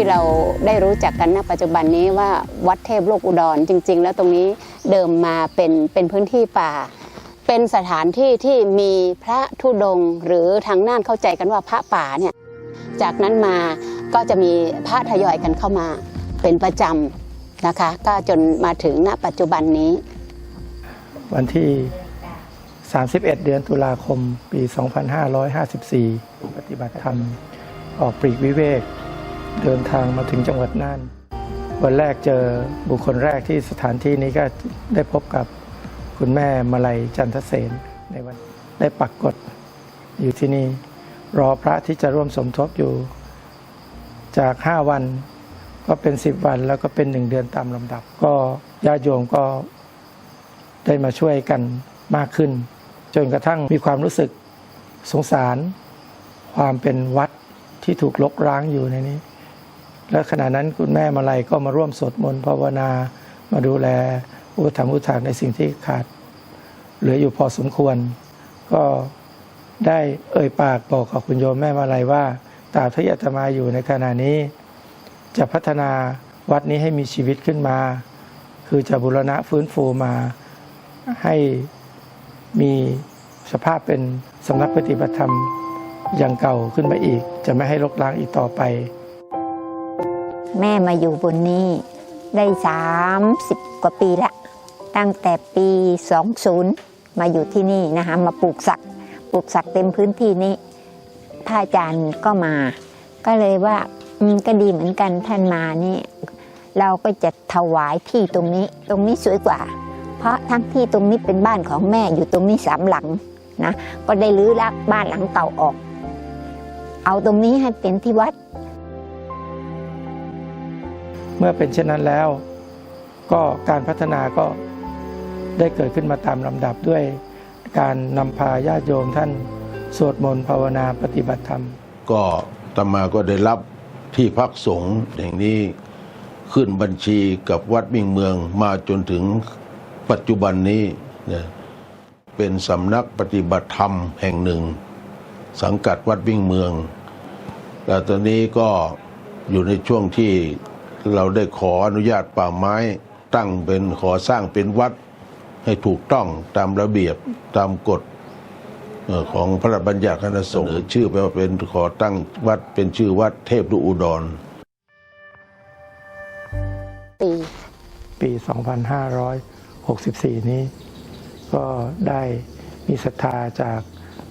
ที่เราได้รู้จักกันณปัจจุบันนี้ว่าวัดเทพโลกอุดรจริง ๆ แล้วตรงนี้เดิมมาเป็นเป็นพื้นที่ป่า เป็นสถานที่ที่มีพระธุดง หรือทางน่านเข้าใจกันว่าพระป่าเนี่ยจากนั้นมาก็จะมีพระทยอยกันเข้ามาเป็นประจำนะคะ ก็จนมาถึงณปัจจุบันนี้ วันที่ 31 เดือนตุลาคมปี 2554 ปฏิบัติธรรม ออกปรีกวิเวก เดินทางมาถึงจังหวัดน่าน วันแรกเจอบุคคลแรกที่สถานที่นี้ก็ได้พบกับคุณแม่มาลัยจันทเสนในวันได้ปักกฎอยู่ที่นี่ รอพระที่จะร่วมสมทบอยู่ จาก 5 วันก็เป็น 10 วันแล้วก็เป็น1เดือนตามลำดับ ก็ญาติโยมก็ได้มาช่วยกันมากขึ้น จนกระทั่งมีความรู้สึกสงสาร ความเป็นวัดที่ถูกลกร้างอยู่ในนี้ และขณะนั้นคุณแม่มาลัยก็มาร่วมสวดมนต์ภาวนา มาดูแลอุปถัมภ์อุปถากในสิ่งที่ขาด เหลืออยู่พอสมควร ก็ได้เอ่ยปากบอกกับคุณโยมแม่มาลัยว่าตราบที่อาตมาอยู่ในขณะนี้ จะพัฒนาวัดนี้ให้มีชีวิตขึ้นมา คือจะบูรณะฟื้นฟูมาให้มีสภาพเป็นสำนักปฏิบัติธรรมอย่างเก่าขึ้นมาอีก จะไม่ให้รกร้างอีกต่อไป แม่มาอยู่บนนี้ ได้ 30 กว่าปีละตั้งแต่ปี 20 มาอยู่ที่นี่นะคะมาปลูกสักปลูกสักเต็มพื้นที่นี้พระอาจารย์ก็มา ก็เลยว่าก็ดีเหมือนกันท่านมานี่ เราก็จะถวายที่ตรงนี้ ตรงนี้สวยกว่า เพราะทั้งที่ตรงนี้เป็นบ้านของแม่อยู่ตรงนี้สามหลังนะก็ได้รื้อลักบ้านหลังเก่าออก เอาตรงนี้ให้เป็นที่วัด เมื่อเป็นเช่นนั้นแล้ว ก็การพัฒนาก็ได้เกิดขึ้นมาตามลำดับด้วยการนำพาญาติโยมท่านสวดมนต์ภาวนาปฏิบัติธรรม ก็ตมาก็ได้รับที่พักสงฆ์แห่งนี้ขึ้นบัญชีกับวัดมิ่งเมืองมาจนถึงปัจจุบันนี้เนี่ยเป็นสำนักปฏิบัติธรรมแห่งหนึ่ง สังกัดวัดวิ่งเมือง แต่ตอนนี้ก็อยู่ในช่วงที่ เราได้ขออนุญาตป่าไม้ตั้งเป็นขอสร้างเป็นวัดให้ถูกต้องตามระเบียบตามกฎเอ่อของพระราชบัญญัติคณะสงฆ์เสนอชื่อไปว่าเป็นขอตั้งวัดเป็นชื่อวัดเทพดุอุดร ปีปี 2564 นี้ ก็ได้มีศรัทธาจาก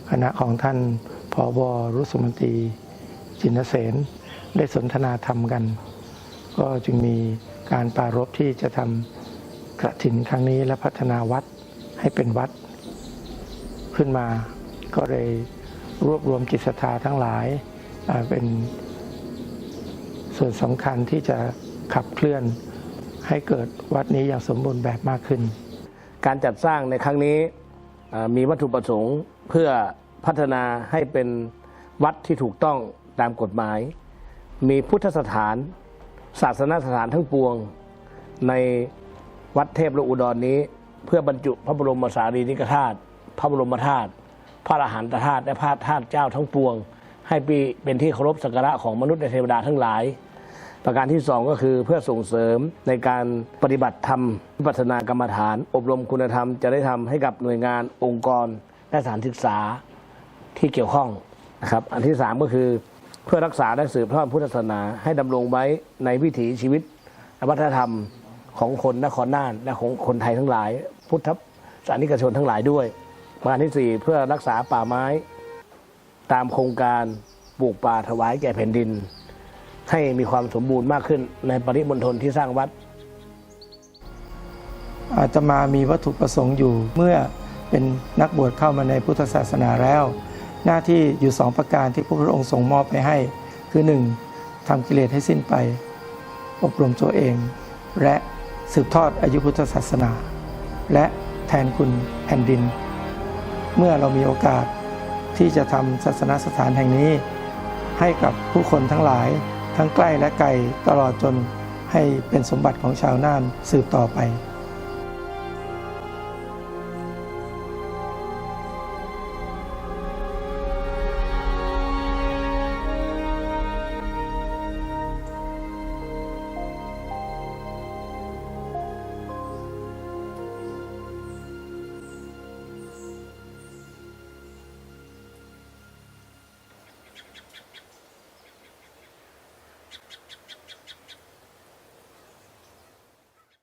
คณะของท่านผอบอรุสมนตรีจินเสนได้สนทนาธรรมกัน ก็จึงมีการปรารภที่จะทำกระถินครั้งนี้และพัฒนาวัดให้เป็นวัด ขึ้นมาก็เลยรวบรวมจิตศรัทธาทั้งหลายเป็นส่วนสำคัญที่จะขับเคลื่อนให้เกิดวัดนี้อย่างสมบูรณ์แบบมากขึ้น การจัดสร้างในครั้งนี้มีวัตถุประสงค์เพื่อพัฒนาให้เป็นวัดที่ถูกต้องตามกฎหมาย มีพุทธสถาน ศาสนสถานทั้งปวงในวัดเทพโลอุดรนี้ เพื่อบรรจุพระบรมสารีริกธาตุพระบรมธาตุพระอรหันตธาตุและพระธาตุเจ้าทั้งปวง ให้ปีเป็นที่เคารพสักการะของมนุษย์และเทวดาทั้งหลาย ประการที่สองก็คือเพื่อส่งเสริมในการปฏิบัติธรรมวิปัสสนากรรมฐาน อบรมคุณธรรมจะได้ทำให้กับหน่วยงานองค์กรและสถานศึกษาที่เกี่ยวข้องนะครับ อันที่สามก็คือ เพื่อรักษาและสืบทอดพุทธศาสนา ให้ดำรงไว้ในวิถีชีวิตวัฒนธรรมของคนนครน่านและของคนไทยทั้งหลาย พุทธศาสนิกชนทั้งหลายด้วย ประการที่สี่เพื่อรักษาป่าไม้ ตามโครงการปลูกป่าถวายแก่แผ่นดิน ให้มีความสมบูรณ์มากขึ้นในปริมณฑลที่สร้างวัด อาตมามีวัตถุประสงค์อยู่เมื่อเป็นนักบวชเข้ามาในพุทธศาสนาแล้ว หน้าที่อยู่สองประการที่พระพุทธองค์ทรงมอบไปให้ คือหนึ่งทำกิเลสให้สิ้นไป อบรมตัวเอง และสืบทอดอายุพุทธศาสนา และแทนคุณแผ่นดิน เมื่อเรามีโอกาสที่จะทำศาสนสถานแห่งนี้ ให้กับผู้คนทั้งหลายทั้งใกล้และไกลตลอดจนให้เป็นสมบัติของชาวน่านสืบต่อไป